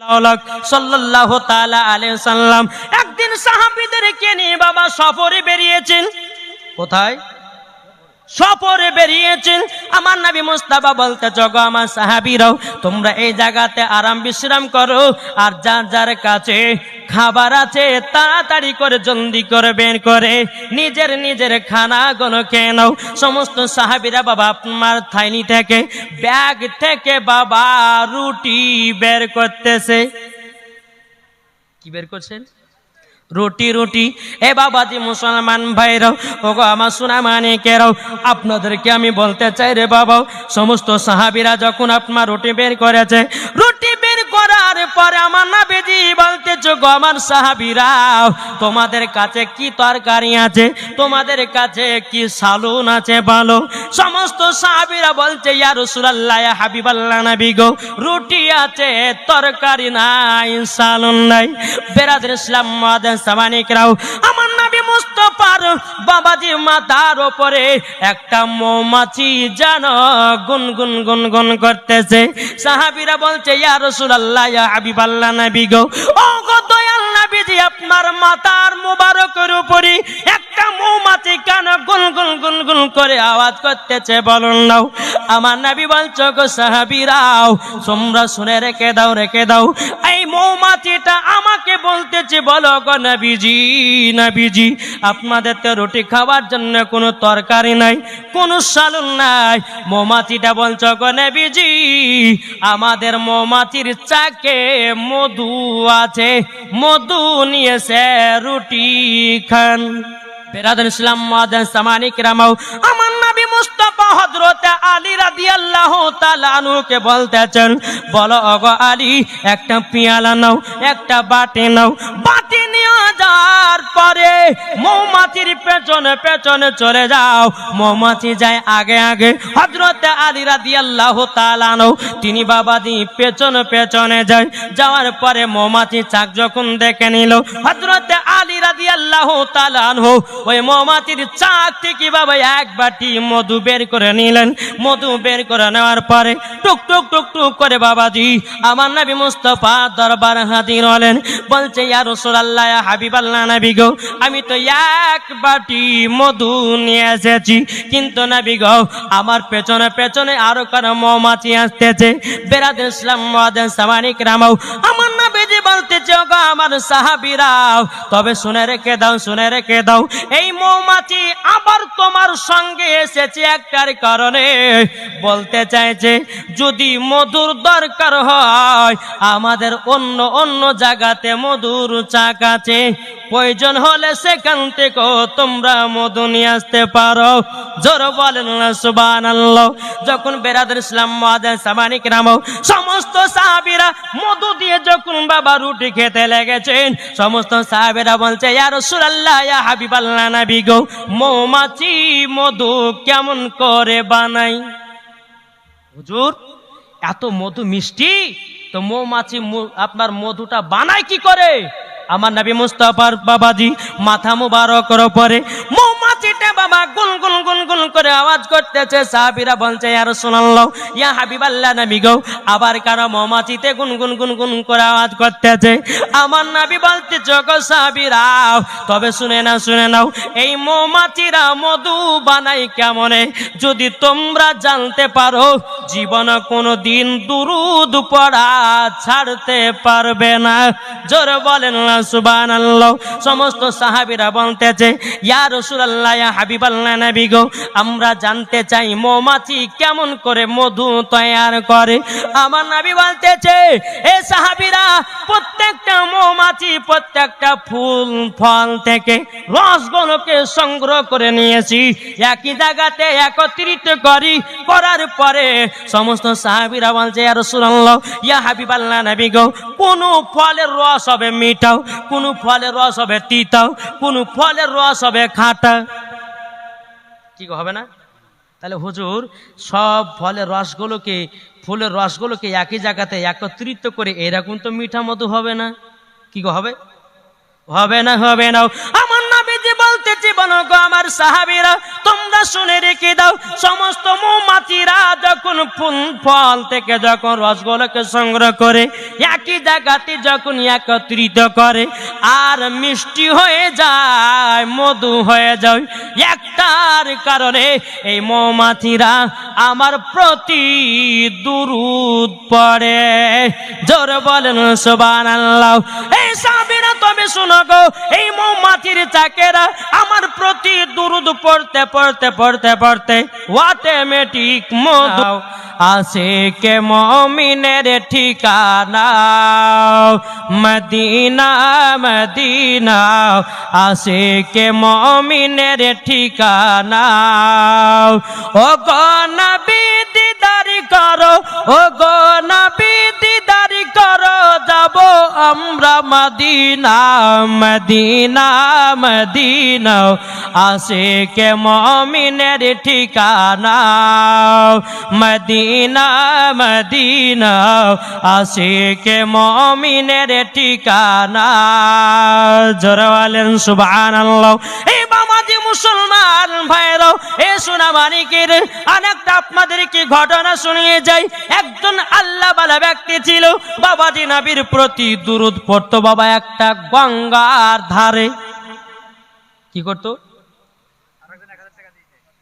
সাল্লাল্লাহু তাআলা আলাইহি একদিন সাহাবীদেরকে নিয়ে বাবা সফরে বেরিয়েছেন। কোথায়? সফরে বেরিয়েছেন। আমার নবী মুস্তাফা বলতে, জগো আমার সাহাবিরাও, তোমরা এই জায়গাতে আরাম বিশ্রাম করো, আর যার যার কাছে খাবার আছে, তাড়াতাড়ি করে জলদি করে বের করে, নিজের নিজের খানা গুলো খেয়ে নাও। সমস্ত সাহাবিরা, বাবা, আপনার থাইনি থেকে ব্যাগ থেকে বাবা রুটি বের করতেছে। কি বের করছেন? রুটি রুটি। এ বাবা বাবাজি মুসলমান ভাইরাও, ওগো আমার সোনা মানিকেরাও আপনাদেরকে আমি বলতে চাই রে বাবা, সমস্ত সাহাবিরা যখন আপনার রুটি বের করেছে, রুটি বের করার পরে আমার না বেজি বলতেছো গো আমার সাহাবিরাও, তোমাদের কাছে কি তরকারি আছে? তোমাদের কাছে কি সালুন আছে বলো? সমস্ত সাহাবিরা বলছে, ইয়া রাসূলুল্লাহ হাবিবাল্লাহ নবী গো, রুটি আছে, তরকারি নাই, সালুন নাই। বেরাদের ইসলাম সামানিকরাও আমার নবী মুস্তফার বাবাজি মাথার ওপরে একটা মৌমাছি যেন গুন গুন গুন গুন করতেছে। সাহাবিরা বলছে, ইয়া রাসূলুল্লাহ, ইয়া হাবিবাল্লাহ নবী গো। ও গো নবীজি আপনার মাথার মোবারকের উপরে একটা মৌমাছি কেন গুন গুন গুন গুন করে আওয়াজ করতেছে? বলুন নাও। আমার নবী গো সাহাবিরাও, তোমরা শুনে রেখে দাও রেখে দাও। এই মৌমাছিটা আমাকে বলতেছে, বলো গো নবীজি নবীজি, আপনাদের তো রুটি খাওয়ার জন্য কোনো তরকারি নাই, কোনো সালুন নাই। মৌমাছিটা বলছো, গো নবীজি, আমাদের মৌমাছির চাকে মধু আছে, মধু নিয়েছে রুটি খান। বেরাদ ইসলাম মাদান সামানিক রামাও আমার নবী মুস্তাফা হযরত আলী রাদিয়াল্লাহু তাআলা বলতেছেন, বলো আলী, একটা নাও, একটা বাটি নাও। বাটি যাওয়ার পরে মৌমাছির পেছনে পেছনে চলে যাও। মৌমাছি যায় আগে আগে। হযরত আলী রাদিয়াল্লাহু তাআলা তিনি পেছনে পেছনে যায়। যাওয়ার পরে মৌমাছি চাক যখন দেখে নিল, হযরত আলী রাদিয়াল্লাহু তাআলা আনহু, ওই মৌমাছির চাক থেকে বাবা এক বাটি মধু বের করে নিলেন। মধু বের করে নেওয়ার পরে টুক টুক টুক টুক করে বাবাজি, আমার নবী মুস্তফা দরবার হাজির হলেন। বলছে, ইয়া রাসূলুল্লাহ হাবিবাল্লাহ নবী গো, আমি তো এক বাটি মধু নিয়ে এসেছি। কিন্তু নবী গো, আমার পেছনে পেছনে আরও কারও মৌমাছি আসতেছে। বেরাদ ইসলাম মাদান সামানিক রামাও, আমার নবীজি বলতেছে গো আমার সাহাবীরাও তবে শুনে রেখে দাও, শুনে রেখে দাও, এই মৌমাছি আবার তোমার সঙ্গে এসেছে একটার কারণে। বলতে চাইছে, যদি মধুর দরকার হয়, আমাদের অন্য অন্য জায়গাতে মধুর চাক আছে। প্রয়োজন হলে সেখান থেকে তোমরা মধু নিয়ে আসতে পারো। জোর বলেন না, সুবহানাল্লাহ। যখন বেরাদের ইসলাম মাদান সামানিক রামও, সমস্ত সাহাবীরা মধু দিয়ে যখন বাবা রুটি খেতে লেগেছেন। সমস্ত সাহাবীরা বলছে, ইয়া রাসূলুল্লাহ, ইয়া মৌমাছি, মধু কেমন করে বানাই? হুজুর, এত মধু মিষ্টি? তো মৌমাছি আপনার মধুটা বানায় কি করে? আমার নবী মুস্তাফার বাবাজি মাথা মুবারকর পরে মৌমাছিটা বাবা গুন গুন গুন গুন করে আওয়াজ করতেছে, সাহাবীরা বলছে, ইয়া রাসূলুল্লাহ, ইয়া আবার কারও মৌমাছিতে গুন গুন গুন গুন করে আওয়াজ করতেছে। আমার নবী বলতে তবে শুনে না শুনে নাও, এই মধু বানাই কেমনে? যদি তোমরা জানতে পারো, জীবনে কোনো দিন দুরুদ পড়া ছাড়তে পারবে না। জোর বলেন না সুবহানাল্লাহ। সমস্ত সাহাবীরা বলতেছে, ইয়া ইয়া হাবিবাল্লাহ নবী গো, আমরা জানতে চাই মৌমাছি কেমন করে মধু তৈয়ার করে। আমার নবী বলতেছে, এ সাহাবীরা, প্রত্যেকটা মৌমাছি, প্রত্যেকটা ফুল, ফল থেকে রসগুলোকে সংগ্রহ করে নিয়েছি। একই জায়গাতে একত্রিত করি, করার পরে সমস্ত সাহাবীরা বলছে, ইয়া রাসূলুল্লাহ, ইয়া হাবিবাল্লাহ নবী গো, কোন ফলের রস হবে মিঠাও, কোন ফলের রস হবে তিতাও, কোন ফলের রস হবে খাটা কি হবে না? তাহলে হুজুর, সব ফলের রসগুলোকে, ফুলের রসগুলোকে একই জায়গাতে একত্রিত করে এরকম তো মিঠা মধু হবে না। কি হবে? হবে না হবে না। আমার নবীজি বন্ধু শোনো গো, আমার সাহাবীরা, তোমরা শুনে রেখে দাও, সমস্ত মৌমাছিরা যখন ফুল, ফল থেকে যখন রসগোলকে সংগ্রহ করে, একই জায়গাতে যখন একত্রিত করে, আর মিষ্টি হয়ে যায়, মধু হয়ে যায় একটার কারণে এই মৌমাছিরা আমার প্রতি দুরুদ পড়ে। জোর বলেন সুবান আল্লাহ এই সাবিরা তবে শুনো গো, এই মৌমাছির চাকেরা আমার প্রতি দুরুদ পড়তে পড়তে পড়তে পড়তে অটোমেটিক মধু আসে কে মমিনের ঠিকানা? মদিনা মদিনা আসে কে মমিনের ঠিকানা। ও গো দিদারি করো, ও গো নবী দিদারি করো, যাব আমরা মদিনা মদিনা মদিনা। আসে কে মমিনের ঠিকানা, মদিনা মদিনা। আসে কে মমিনের ঠিকানা। জোরওয়ালেন সুবহানাল্লাহ। এই বাবাজি মুসলমান ভাইরাও এ সোনা মানিকের অনেকটা আপনাদেরকে ঘটনা শুনিয়ে যাই। একজন আল্লাহ বালা ব্যক্তি ছিল বাবাজি নবীর প্রতি দুরুদ পড়তো। বাবা একটা গঙ্গার ধারে। কি করতো?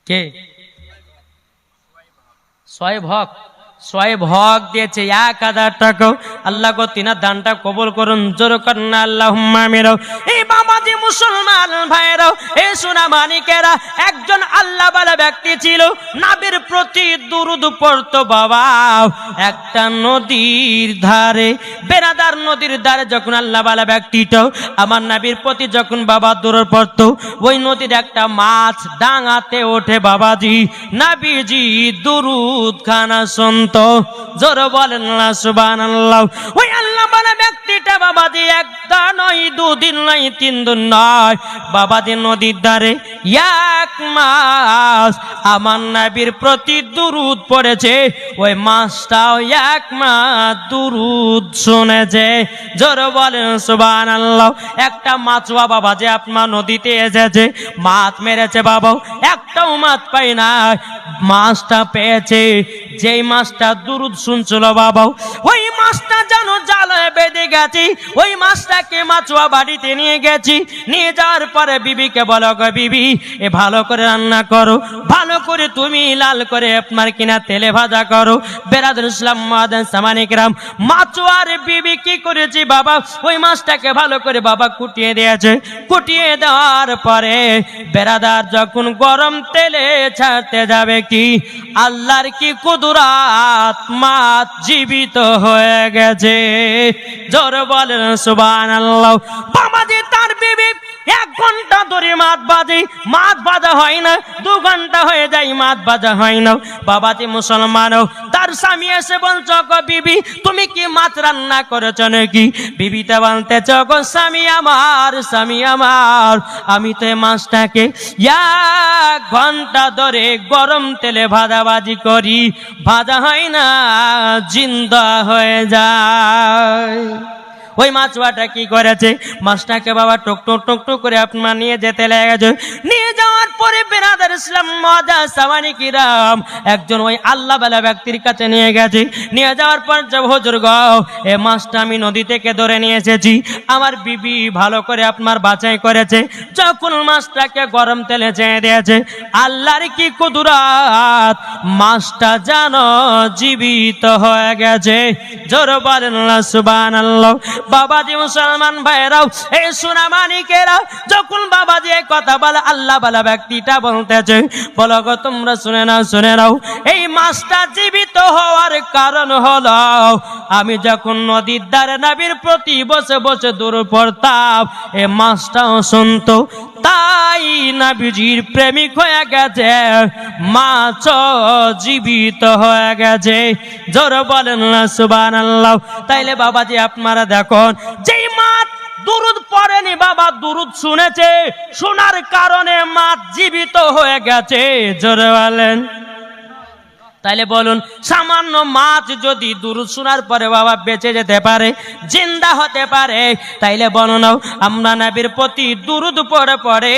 কে? ছয় ভক ছয় ভক দিয়েছে, এক হাজার টাকা আল্লাহ গো, তিনার দানটা কবুল করুন, জোর করেন আল্লাহ মেরাও এই বাবাজি মুসলমান ভাইরাও এই সোনা মানিকেরা, একজন আল্লাহ বালা ব্যক্তি ছিল, নাবির প্রতি দুরুদ পড়তো বাবা। একটা নদীর ধারে বেড়াদার নদীর ধারে যখন আল্লাহ বালা ব্যক্তিটা আমার নাবির প্রতি যখন বাবা দূর পড়তো, ওই নদীর একটা মাছ ডাঙাতে ওঠে বাবাজি। নাবিজি দুরুদ খানা শুনত জোর বলেন না সুবান ওই আল্লাহ বালা, ব্যক্তিটা বাবাজি একটা নয়, দুদিন নয়, তিন দিন নয়। বাবাজি নদীর ধারে এক মাস আমার নাবির প্রতি দুরুদ পড়েছে। ওই মাসটাও এক মাস দুরুদ শুনেছে। জোর বলেন সুবান আল্লাহ একটা মাছুয়া বাবা যে আপনার নদীতে এসেছে। মাছ মেরেছে বাবাও, একটাও মাছ পাই না মাছটা পেয়েছে। যেই মাছটা দুরুদ শুনছিল বাবাও ওই মাছটা বেঁধে গেছি, ওই মাছটাকে মাছুয়া বাড়িতে নিয়ে গেছি। নিয়ে যাওয়ার পরে বিবিকে বলো গো বিবি, এ ভালো করে রান্না করো, ভালো করে তুমি লাল করে আপনার কিনা তেলে ভাজা করো। বেরাদুল ইসলাম মাছুয়ার বিবি কি করেছি বাবা? ওই মাছটাকে ভালো করে বাবা কুটিয়ে দিয়েছে। কুটিয়ে দেওয়ার পরে বেরাদার যখন গরম তেলে ছাড়তে যাবে কি? আল্লাহর কি কুদুরাত মাত জীবিত হয়ে গেছে। জোর বলেন সুবান আল্লাহ বাবাজি তার বিবি এক ঘণ্টা ধরে মাছ বাজে মাছ বাজা হয় না, দু ঘণ্টা হয়ে যায় মাছ বাজা হয় না। বাবা বাবাজি মুসলমানও তার স্বামী এসে বলছ গো বিবি, তুমি কি মাছ রান্না করেছ নাকি? বিবিটা বলতেছ গো স্বামী আমার স্বামী আমার, আমি তো মাছটাকে এক ঘণ্টা ধরে গরম তেলে ভাজাবাজি করি। ভাজা হয় না, জিন্দা হয়ে যায়। ওই মাছুয়াটা কি করেছে? মাছটাকে বাবা টক টক টক টক করে আপনার নিয়ে যেতে লেগেছে। নিয়ে যাওয়ার পরে বেরাদার ইসলাম মজা সামানি কিরাম, একজন ওই আল্লাহ বেলা ব্যক্তির কাছে নিয়ে গেছে। নিয়ে যাওয়ার পর যে হজুর গাও এ মাছটা আমি নদী থেকে ধরে নিয়ে এসেছি। আমার বিবি ভালো করে আপনার বাছাই করেছে। যখন মাছটাকে গরম তেলে চেয়ে দিয়েছে, আল্লাহর কি কুদুরাত? মাছটা জানো জীবিত হয়ে গেছে। জোর বলেন সুবান আল্লাহ বাবাজি মুসলমান ভাইরাও এই সুনামানিকেরা যখন বাবাজি কথা বলে, আল্লাহ বলা ব্যক্তিটা বলতেছে, বলো গো তোমরা শুনে নাও শুনে নাও। এই মাছটা জীবিত হওয়ার কারণ হলো, আমি যখন নদীর ধারে নাবির প্রতি বসে বসে দূর পড়তাম, এ মাছটাও শুনতো তাই নাবিজির প্রেমিক হয়ে গেছে মাছ জীবিত হয়ে গেছে। জোর বলেন না সুবান আল্লাহ তাইলে বাবাজি আপনারা দেখুন, যেই দুরুদ পড়েনি বাবা, দুরুদ শুনেছে। শোনার কারণে মাছ জীবিত হয়ে গেছে। জোরে বলেন। তাইলে বলুন, সামান্য মাছ যদি দুরুদ শোনার পরে বাবা বেঁচে যেতে পারে, জিন্দা হতে পারে, তাইলে বলুন আমরা নবীর প্রতি দুরুদ পরে পরে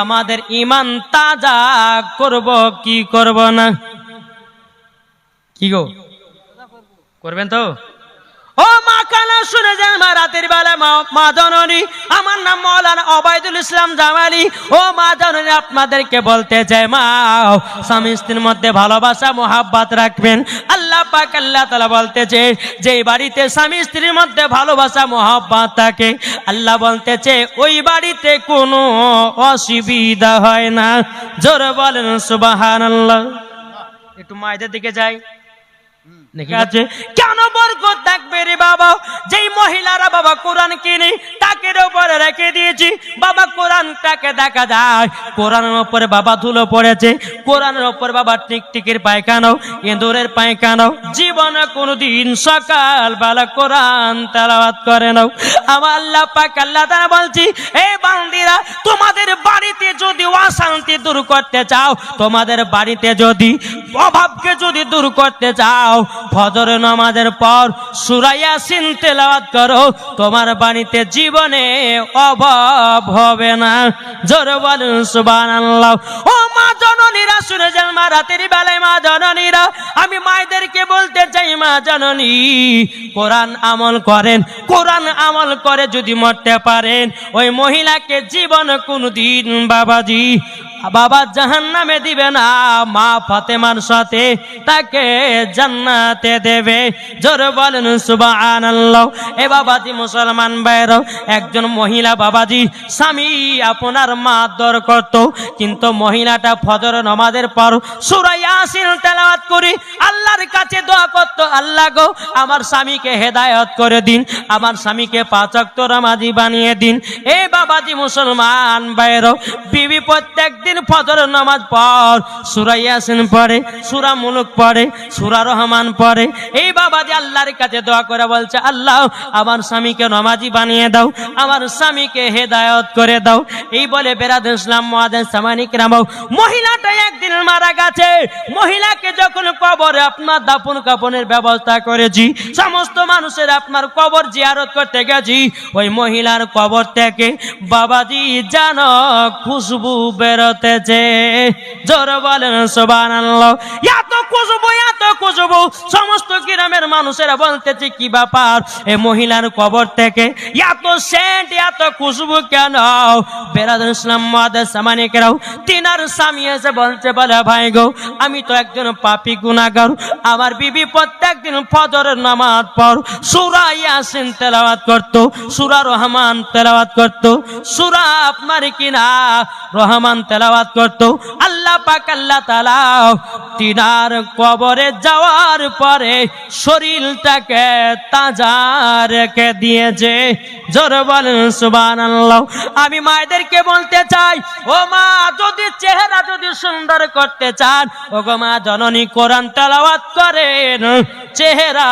আমাদের ইমান তাজা করব কি করব না? কি গো? করবেন তো? ও মা কানা, শুনে যান মা, রাতের বেলা মা মা জননী। আমার নাম মৌলানা অবায়দুল ইসলাম জামালি। ও মা জননী, আপনাদেরকে বলতে চাই, মা, স্বামী স্ত্রীর মধ্যে ভালোবাসা, মোহাব্বত রাখবেন। আল্লাহ পাক, আল্লাহ তালা বলতেছে যে বাড়িতে স্বামী স্ত্রীর মধ্যে ভালোবাসা, মোহাব্বত থাকে, আল্লাহ বলতেছে ওই বাড়িতে কোনো অসুবিধা হয় না। জোরে বলেন সুবাহান আল্লাহ একটু মায়েদের দিকে ঠিক কেন বরকত থাকবে রে বাবা? যেই মহিলারা বাবা কোরআন কিনে উপরে রেখে দিয়েছি। বাবা কোরআনটাকে দেখা যায়, কোরআনের উপরে বাবা ধুলো পড়েছে, কোরআনের বাবা পায়খানাও, ইঁদুরের পায়খানাও। জীবনে কোনোদিন কোরআন করে নাও। আমার আল্লাহ পাক, আল্লাহ তারা বলছি এই বান্দিরা, তোমাদের বাড়িতে যদি অশান্তি দূর করতে চাও, তোমাদের বাড়িতে যদি অভাবকে যদি দূর করতে চাও ফজর নামাজের পর সুরাইয়া সিন তেলাওয়াত করো, তোমার বাণীতে জীবনে অভাব হবে না। জোর বলুন, সুবহানাল্লাহ। ও মা জননীরা, শুনে যান মা রাতের বেলায়, মা জননীরা, আমি মায়েদেরকে বলতে চাই, মা জননী, কোরআন আমল করেন, কোরআন আমল করে যদি মরতে পারেন, ওই মহিলাকে জীবন কোনদিন বাবাজি বাবা জাহান নামে দিবে না, মা ফাতেমার সাথে তাকে জান্নাতে দেবে। জোর বলেন, সুবহানাল্লাহ। এ বাবাজি মুসলমান ভাইরাও একজন মহিলা বাবাজি, স্বামী আপনার মা দর করত। কিন্তু মহিলাটা ফজর নামাজের পর সূরা ইয়াসিন তেলাওয়াত করি, আল্লাহর কাছে দোয়া করত, আল্লাহ গো, আমার স্বামীকে হেদায়ত করে দিন, আমার স্বামীকে পাঁচ ওয়াক্ত নামাজি বানিয়ে দিন। এ বাবাজি মুসলমান ভাইরাও বিবি প্রত্যেক দিন ফজর নামাজ পর সূরা ইয়াসিন পড়ে, সূরা মুলুক পড়ে, সূরা রহমান পড়ে। এই বাবাজি আল্লাহর কাছে দোয়া করে বলছে, আল্লাহ, আমার স্বামীকে নামাজি বানিয়ে দাও, আমার স্বামীকে হেদায়েত করে দাও। এই বলে বেরাদ ইসলাম মহাদেন সামানিক রামাও মহিলাটা একদিন মারা গেছে। মহিলাকে যখন কবরে আপনার দাফন কাপনের ব্যবস্থা করেছি, সমস্ত মানুষের আপনার কবর জিয়ারত করতে গেছি, ওই মহিলার কবর থেকে, বাবাজি, জানো, খুশবু জোর বলেন সোবান এত এত সমস্ত গ্রামের মানুষেরা বলতেছে, কি ব্যাপার? এ মহিলার কবর থেকে এত সেন্ট, এত খুশবু কেন? বেরাদুল ইসলাম তিনার স্বামী এসে বলছে, বলে ভাই গো, আমি তো একজন পাপি গুনাগার আমার বিবি প্রত্যেক দিন ফজরের নামাজ পর সুরা ইয়াসিন তেলাওয়াত করত, সুরা রহমান তেলাওয়াত করত। সুরা আপনার কিনা রহমান তেলাওয়াত করত। আল্লাহ পাক, আল্লাহ তাআলা তিনার কবরে যাওয়ার পরে শরীরটাকে তাজা রেখে দিয়েছে। জোর বলেন, সুবহানাল্লাহ। আমি মায়েদেরকে বলতে চাই, ও মা, যদি চেহারা যদি সুন্দর করতে চান ও গো মা, জননী কোরআন তেলাওয়াত করেন, চেহারা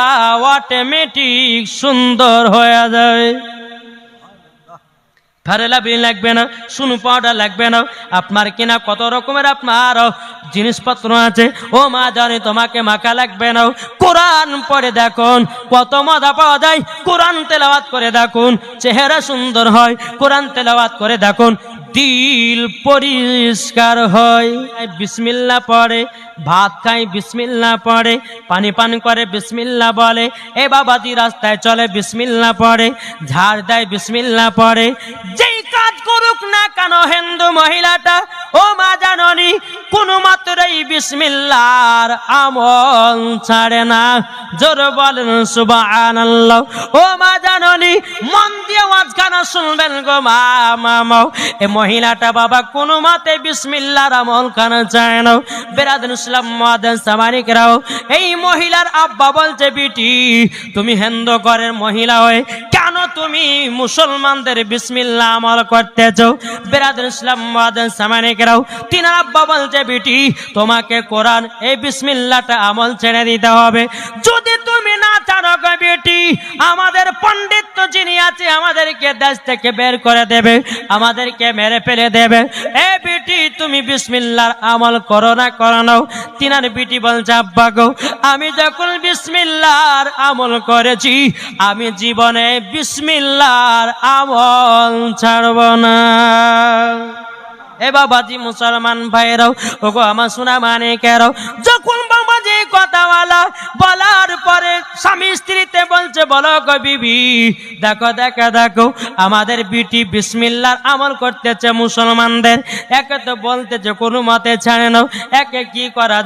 অটোমেটিক সুন্দর হয়ে যায় ফারেলা বিল লাগবে না, সুনু পাউডার লাগবে না, আপনার কিনা কত রকমের আপনার জিনিসপত্র আছে? ও মা জানি তোমাকে মাখা লাগবে না। কোরআন পড়ে দেখুন, কত মজা পাওয়া যায়। কোরআন তেলাওয়াত করে দেখুন, চেহারা সুন্দর হয়। কোরআন তেলাওয়াত করে দেখুন, দিল পরিষ্কার হয়। বিসমিল্লা পড়ে, ভাত খাই বিসমিল্লা পড়ে, পানি পান করে, বিসমিল্লা বলে। এ বাবাজি রাস্তায় চলে, বিসমিল্লা পড়ে, ঝাড় দেয়, বিসমিল্লা পড়ে। যেই কাজ করুক না কেন হিন্দু মহিলাটা, ও মা জাননি কোন মাত্রই বিসমিল্লার আমল ছাড়ে না। জোর বলেন সুবহানাল্লাহ। ও মা জাননি, মন দিয়ে ওয়াজখানা শুনবেন গো মা মামাও এ মহিলাটা বাবা কোনো মাতে বিসমিল্লার আমল খানা চায় না। বেরাদিন ইসলাম মাদান সামানিকরাও এই মহিলার আব্বা বলছে, বিটি, তুমি হেন্দ ঘরের মহিলা হয়ে কেন তুমি মুসলমানদের বিসমিল্লা আমল করতে চাও বেরাদুল ইসলাম মাদান সামানিকরাও, তিন আব্বা বলছে, বিটি, তোমাকে কোরআন এই বিসমিল্লাটা আমল ছেড়ে দিতে হবে। যদি তুমি না জানো বেটি, আমাদের পণ্ডিত যিনি আছে, আমাদেরকে দেশ থেকে বের করে দেবে, আমাদেরকে মেরে ফেলে দেবে। এ বেটি, তুমি বিসমিল্লাহর আমল করো না, করো নাও। তিনার বিটি বলছে, আব্বা গো, আমি যখন বিসমিল্লাহর আমল করেছি, আমি জীবনে বিসমিল্লাহর আমল ছাড়ব না। এ বাবাজি মুসলমান ভাইরাও, ওগো আমার সোনা মানে কেরাও যখন বাবাজি কথা বলা বলার পরে স্বামী স্ত্রীতে বলছে, বলো গো দেখো দেখো দেখো, আমাদের বিটি বিসমিল্লার আমল করতেছে মুসলমানদের। একে তো বলতেছে, কোনো মতে ছাড়ে একে কি করা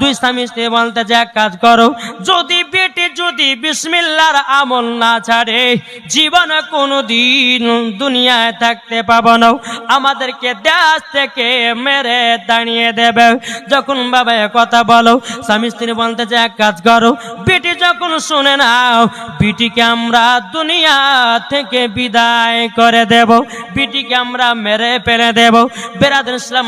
দুই স্বামী স্ত্রী বলতেছে, এক কাজ করো, যদি বেটি যদি বিসমিল্লার আমল না ছাড়ে, জীবন কোনো দিন দুনিয়ায় থাকতে পাবো না। আমাদেরকে দেশ থেকে মেরে দাঁড়িয়ে দেবে। যখন বাবা কথা বলো, স্বামী স্ত্রী বলতে যে এক কাজ করো, বেটি যখন শুনে নাও, বিটিকে আমরা দুনিয়া থেকে বিদায় করে দেব, বিটিকে আমরা মেরে ফেলে দেব বেরাদ ইসলাম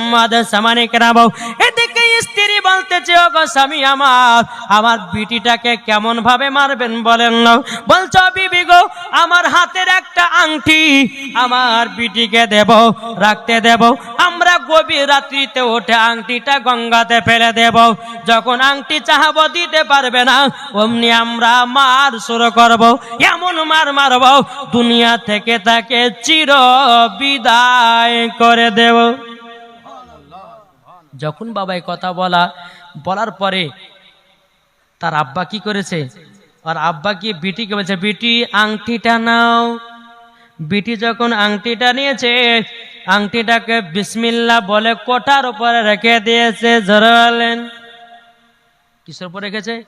সামানিক রাবো এদিকে স্ত্রী বলতেছে ও গো স্বামী আমার। আমার বিটিটাকে কেমন ভাবে মারবেন বলেন না। বলছো, বিবি গো, আমার হাতের একটা আংটি, আমার বিটিকে দেব, রাখতে দেব। আমরা গভীর রাত্রিতে উঠে আংটিটা গঙ্গাতে ফেলে দেব। যখন আংটি চাহাবো, দিতে পারবে না, অমনি আমরা মার শুরু করব। এমন মার মারব, দুনিয়া থেকে তাকে চির বিদায় করে দেব। যখন বাবাই কথা বলা, বলার পরে তার আব্বা কি করেছে? আর আব্বা কি বিটিকে বলছে বিটি, আংটিটা নাও। বিটি যখন আংটিটা নিয়েছে, আংটিটাকে বিসমিল্লা বলে কোটার উপরে রেখে দিয়েছে ধরালেন কিসের উপর রেখেছে?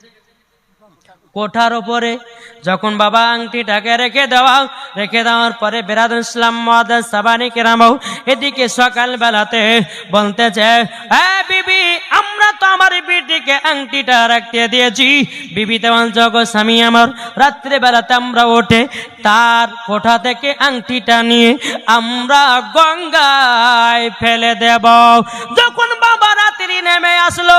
কোঠার ওপরে যখন বাবা আংটিটাকে রেখে দেওয়া, রেখে দেওয়ার পরে বেরাদ ইসলাম মহাদাস সাবানি কেরামাও এদিকে সকাল বেলাতে বলতেছে হ্যাঁ বিবি, আমরা তো আমার বিটিকে আংটিটা রাখতে দিয়েছি। বিবি তেমন জগ স্বামী আমার রাত্রে বেলাতে আমরা ওঠে, তার কোঠা থেকে আংটিটা নিয়ে আমরা গঙ্গায় ফেলে দেব। যখন বাবা রাত্রি নেমে আসলো,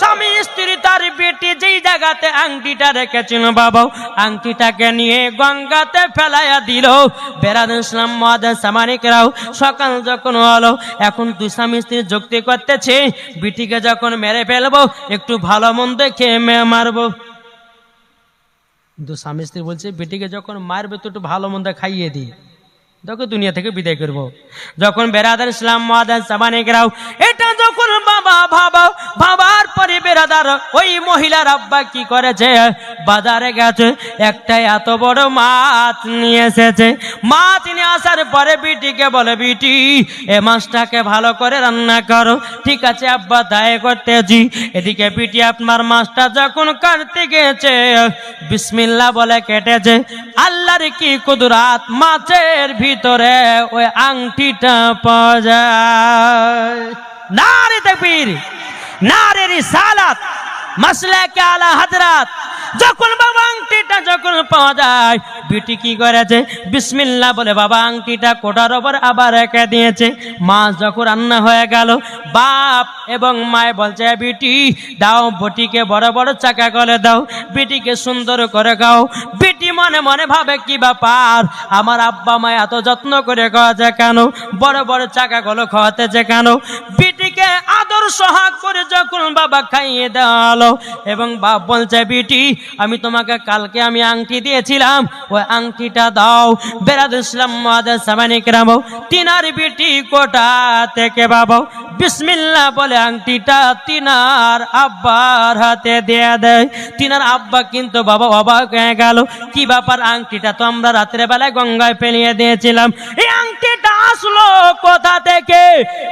স্বামী স্ত্রী তার বেটি যেই জায়গাতে আংটিটা রেখেছিল বাবা, আংটিটাকে নিয়ে গঙ্গাতে ফেলাইয়া দিল। বেরাদ ইসলাম মহাদান সামানিকরাও সকাল যখন হলো, এখন দুই স্বামী স্ত্রী যুক্তি করতেছে, বিটিকে যখন মেরে ফেলব, একটু ভালো মন্দ খেয়ে মেয়ে মারবো। দু স্বামী স্ত্রী বলছে, বেটিকে যখন মারবে তো একটু ভালো মন্দ খাইয়ে দিই। তোকে দুনিয়া থেকে বিদায় করব। যখন বেরাদার ইসলাম মহাদান সামানিকরাও এটা যখন বাবা ভাবা, ভাবার পরে বেরাদার ওই মহিলার আব্বা কি করেছে? বাজারে গেছে একটা এত বড় মাছ নিয়ে এসেছে। মাছ নিয়ে আসার পরে বিটিকে বলে, বিটি, এ মাছটাকে ভালো করে রান্না করো। ঠিক আছে আব্বা দায় করতেছি। এদিকে বিটি আপনার মাছটা যখন কাটতে গেছে বিসমিল্লা বলে কেটেছে। আল্লাহর কি কুদরাত, মাছের ভিতরে ওই আংটিটা পাওয়া যায়। না রে তাকবীর না রে রিসালাত মাসলাকে আলা হযরত। যখন বাবা আংটিটা যখন পাওয়া যায়, বিটি কি করেছে? বিসমিল্লাহ বলে, বাবা, আংটিটা কোটার ওপর আবার রেখে দিয়েছে। মাছ যখন রান্না হয়ে গেল, বাপ এবং মায় বলছে বিটি, দাও বটিকে বড় বড় চাকা করে দাও, বিটিকে সুন্দর করে খাও। বিটি মনে মনে ভাবে, কি ব্যাপার? আমার আব্বা মা এত যত্ন করে খাওয়াছে কেন? বড় বড় চাকা গুলো খাওয়াতেছে কেন? বিটিকে আদর সোহাগ করে যখন বাবা খাইয়ে দেওয়ালো এবং বাপ বলছে, বিটি, আমি তোমাকে কালকে আমি আংটি দিয়েছিলাম, ওই আংটিটা দাও। বেরাদ ইসলাম তিনার বিটি কোটা থেকে বাবা বিসমিল্লা বলে আংটিটা তিনার আব্বার হাতে দিয়ে দেয়। তিনার আব্বা কিন্তু বাবা অবাক হয়ে গেল, কি ব্যাপার আংটিটা তো আমরা রাত্রে বেলায় গঙ্গায় ফেলিয়ে দিয়েছিলাম। এই আংটিটা আসলো কোথা থেকে?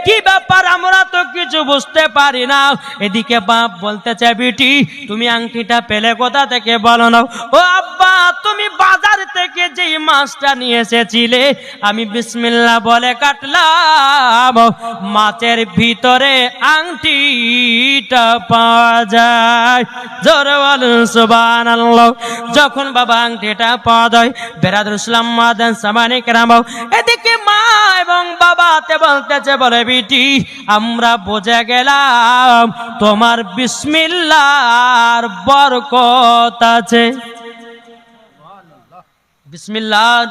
কি ব্যাপার? আমরা তো কিছু বুঝতে পারি না। এদিকে বাপ বলতে চাই বিটি, তুমি আংটিটা পেলে কোথা থেকে বলো না? ও আব্বা, তুমি বাজার থেকে যেই মাছটা নিয়ে এসেছিলে, আমি বিসমিল্লাহ বলে কাটলাম। মাছের ভিতরে আংটিটা পাওয়া যায়। জোরে বলুন সুবহানাল্লাহ। যখন বাবা আংটিটা পাওয়া যায়, বেরাদুল ইসলাম মাদান সামানিক রামাও, এদিকে মা এবং বাবাতে বলতেছে, বলে বিটি, আমরা বুঝে গেলাম তোমার বিসমিল্লার বরকত আছে। বিসমিল্লার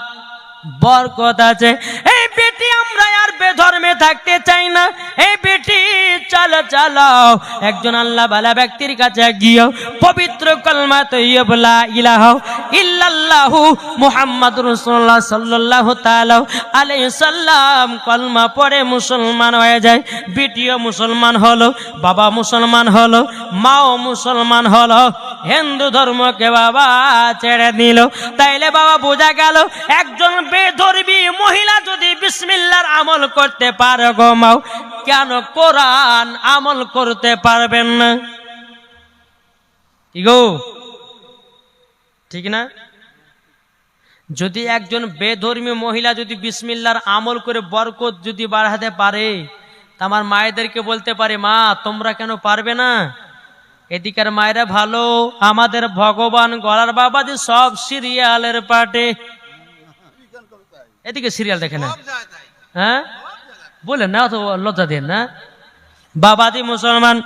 বরকত আছে। এই বেটি আমরা আর বেধর্মে থাকতে চাই না। এই বেটি, চলো চলো একজন আল্লাহ বালা ব্যক্তির কাছে গিয়ে পবিত্র কলমা তৈয়ব লা ইলাহা ইল্লাল্লাহু মুহাম্মাদুর রাসূলুল্লাহ সাল্লাম। কলমা মুসলমান হয়ে যায়, বেটিও মুসলমান হলো, বাবা মুসলমান হলো, মাও মুসলমান হলো। হিন্দু ধর্মকে বাবা ছেড়ে দিল। তাইলে বাবা বোঝা গেল, একজন বেধর্মী মহিলা যদি বিসমিল্লার আমল করতে পারে গো মাও? কেন কোরআন আমল করতে পারবেন না? কি গো? ঠিক না? যদি একজন বেধর্মী মহিলা যদি বিসমিল্লার আমল করে বরকত যদি বাড়াতে পারে, তা আমার মায়েদেরকে বলতে পারে, মা, তোমরা কেন পারবে না? এদিকার মায়েরা ভালো, আমাদের ভগবান গলার বাবা যে সব সিরিয়ালের পাটে। এদিকে সিরিয়াল দেখে না। হ্যাঁ? বলেন না অত লজ্জা দেন না বাবাদি মুসলমান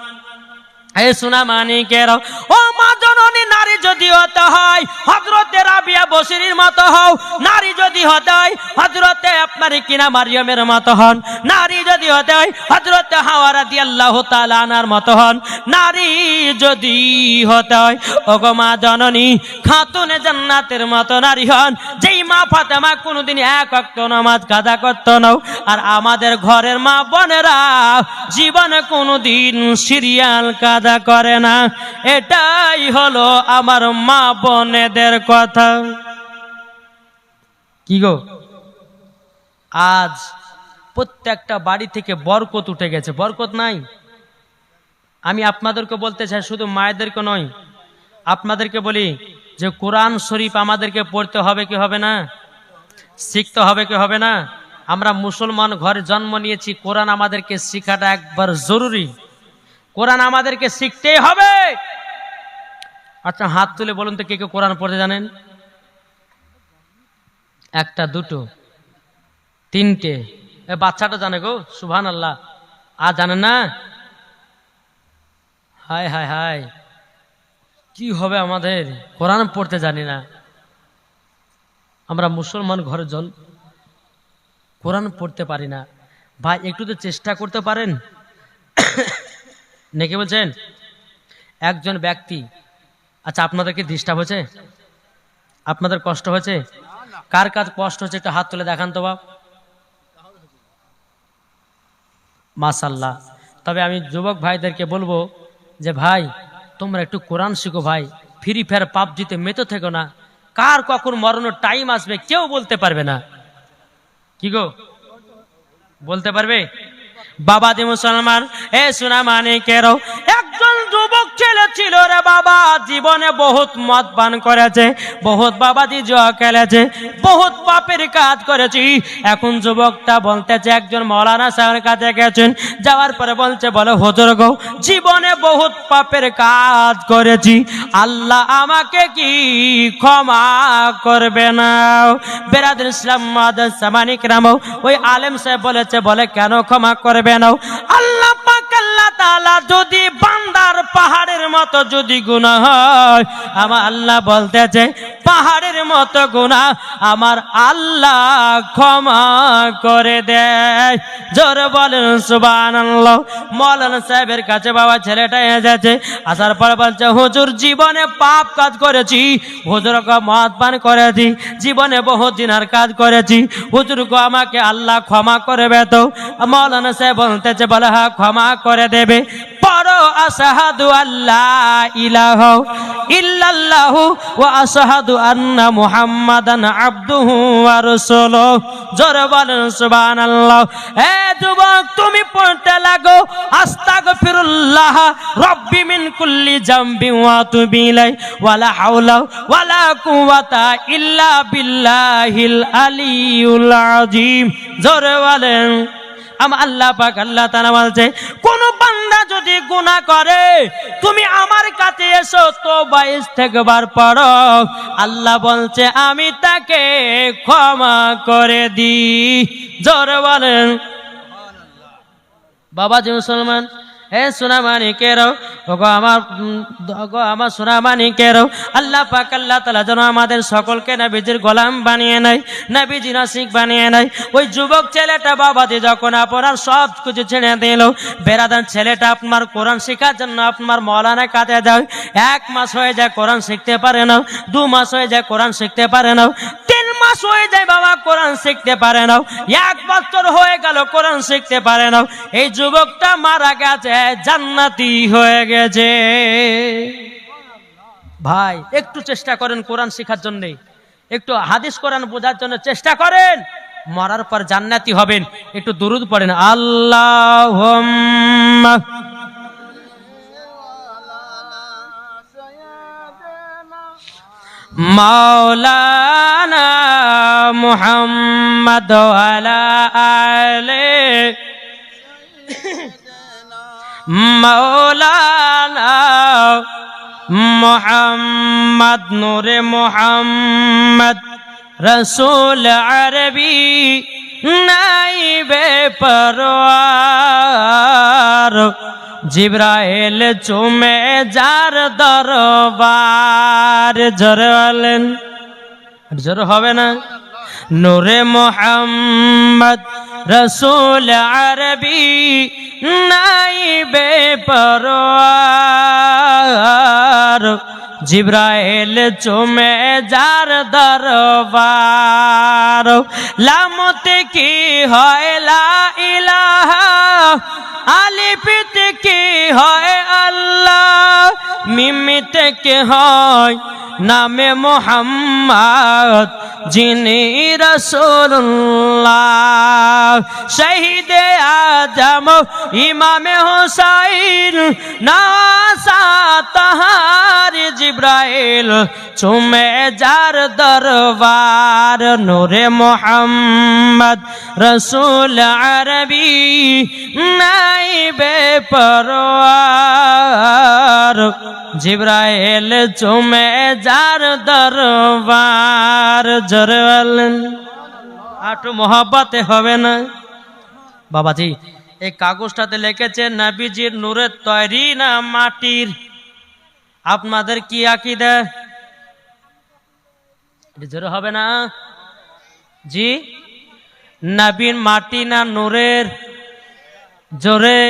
এ সোনা মানিকের ও মা জননী নারী যদি হতে হয় হজরতে রাবিয়া বসিরির মতো হও। নারী যদি হতে হয় হজরতে আপনার কিনা মারিয়মের মতো হন। নারী যদি হতে হয় হজরতে হাওয়ারা দি আল্লাহ তালানার মতো হন। নারী যদি হতে হয়, ওগো মা জননী, খাতুনে জান্নাতের মতো নারী হন। যেই মা ফাতেমা কোনোদিন এক অক্ত নামাজ কাদা করত নাও আর আমাদের ঘরের মা বোনেরা জীবনে কোনোদিন সিরিয়াল কাদা করে না। এটাই হলো আমার মা বোনেদের কথা। কি গো? আজ প্রত্যেকটা বাড়ি থেকে বরকত উঠে গেছে। বরকত নাই? আমি আপনাদেরকে বলতে চাই, শুধু মায়েদেরকে নয়, আপনাদেরকে বলি যে কোরআন শরীফ আমাদেরকে পড়তে হবে কি হবে না? শিখতে হবে কি হবে না? আমরা মুসলমান ঘরে জন্ম নিয়েছি, কোরআন আমাদেরকে শিখাটা একবার জরুরি। কোরআন আমাদেরকে শিখতেই হবে। আচ্ছা হাত তুলে বলুন তো কে কে কোরআন পড়তে জানেন? একটা, দুটো, তিনটে। এ বাচ্চাটা জানে গো সুভান আল্লাহ আর জানেন না? হায় হায় হায়। কি হবে আমাদের? কোরআন পড়তে জানি না। আমরা মুসলমান ঘরে জল কোরআন পড়তে পারি না। ভাই, একটু তো চেষ্টা করতে পারেন? নাকি বলছেন? একজন ব্যক্তি আচ্ছা আপনাদেরকে ডিস্টার্ব হয়েছে? আপনাদের কষ্ট হয়েছে? কার কাজ কষ্ট হচ্ছে একটু হাত তুলে দেখান তো বাপ। মাসাল্লাহ তবে আমি যুবক ভাইদেরকে বলব যে, ভাই, তোমরা একটু কোরআন শিখো ভাই। ফ্রি ফায়ার পাবজিতে মেতে থেকো না। কার কখন মরণের টাইম আসবে কেউ বলতে পারবে না। কি গো? বলতে পারবে? বাবা বাবাদি মুসলমান, এ সোনা মানে কেরো একজন যুবক ছেলে ছিল রে বাবা, জীবনে বহুত মদ পান করেছে, বহুত বাবাদি জুয়া খেলেছে, বহুত পাপের কাজ করেছি। এখন যুবকটা বলতেছে, একজন মৌলানা সাহেবের কাছে গেছেন, যাওয়ার পরে বলছে, বলে হজর গো, জীবনে বহুত পাপের কাজ করেছি, আল্লাহ আমাকে কি ক্ষমা করবে না? বেরাদুল ইসলাম মাদার সামানিক রামও ওই আলেম সাহেব বলেছে, বলে কেন ক্ষমা করবে না? আল্লাহ পাক আল্লাহ তাআলা যদি বান্দার পাহাড়ের মতো যদি গুনাহ হয়, আমার আল্লাহ বলতেছে, পাহাড়ের মতো গুনাহ আমার আল্লাহ ক্ষমা করে দেয়। জোর বলেন মৌলানা সাহেবের কাছে বাবা ছেলেটা এসেছে, আসার পর বলছে, হুজুর, জীবনে পাপ কাজ করেছি হুজুর মদ পান করেছি, জীবনে বহু দিনার কাজ করেছি হুজুর আমাকে আল্লাহ ক্ষমা করবে তো? মৌলানা সাহেব বলতেছে, বলে হ্যাঁ ক্ষমা করে দেবে। পড়ো আসাহাদু আল্লাহ ইলাহ ইল্লাল্লাহু আসাহাদু আন্না মুহাম্মাদান বলেন এ যুবক, তুমি পড়তে লাগো রব্বি মিন কুল্লি জামবি ওয়া তুবি ওয়ালা হাওলা ওয়ালা কুওয়াতা ইল্লা বিল্লাহিল জোরে বলেন। আমার আল্লাহ পাক, আল্লাহ তারা বলছে, কোন বান্দা যদি গুনাহ করে, তুমি আমার কাছে এসো তোবা ইস্তেগফার পড়ো। আল্লাহ বলছে, আমি তাকে ক্ষমা করে দিই। জোরে বলেন। বাবা যে মুসলমান হে সোনামানি কেরো ওগো আমার ওগো আমার সোনামানি কেরো আল্লাহ পাক আল্লাহ তালা যেন আমাদের সকলকে নবীজির গোলাম বানিয়ে নেয়, নবীজি নাসিক বানিয়ে নেয়। ওই যুবক ছেলেটা বাবা বাবাজি যখন আপনার সব কিছু ছেড়ে দিল বেড়াদান ছেলেটা আপনার কোরআন শেখার জন্য আপনার মৌলানা কাজে যায়, এক মাস হয়ে যায় কোরআন শিখতে পারে না, দু মাস হয়ে যায় কোরআন শিখতে পারে না মাস হয়ে যায় বাবা, কোরআন শিখতে পারে না এক বছর হয়ে গেল, কোরআন শিখতে পারে না এই যুবকটা মারা গেছে, জান্নাতি হয়ে গেছে। ভাই, একটু চেষ্টা করেন কোরআন শেখার জন্য। একটু হাদিস কোরআন বোঝার জন্য চেষ্টা করেন। মরার পর জান্নাতি হবেন। একটু দুরুদ পড়েন। আল্লাহ মাওলানা মুহাম্মদ আলা আলে মাওলানা মোহাম্মদ নূরে মোহাম্মদ রসুল আরবি নাইবে পরওয়ার জিব্রাইল চুমে যার দরবার, জোরে বলেন। জোর হবে না। নূরে মোহাম্মদ রসুল আরবি নাইবে পরওয়ার জিব্রাইল চুমে যার দরবার, লামতে কি হয় ইলাহা? আলিপিতে কি হয় আল্লাহ? মিমিতে কি হয় নামে মোহাম্মদ, যিনি রসুল্লাহ শহীদে আজম, ইমামে হোসাইন, নাসা তাহার জিব্রাইল, চুমে যার দরবার, নূরে মোহাম্মদ রসুল আরবি, নাইবে পরওয়ার জিব্রাইল, চুমে যার দরবার, জোরে বলেন, আটু মহাব্বতে হবে না। বাবাজি, এই কাগজটাতে লিখেছে, নবীজির নূরের তৈরি না মাটির। আপনাদের কি আকিদা? জোরে হবে না? জি? নবীন মাটি না নূরের? জোরে।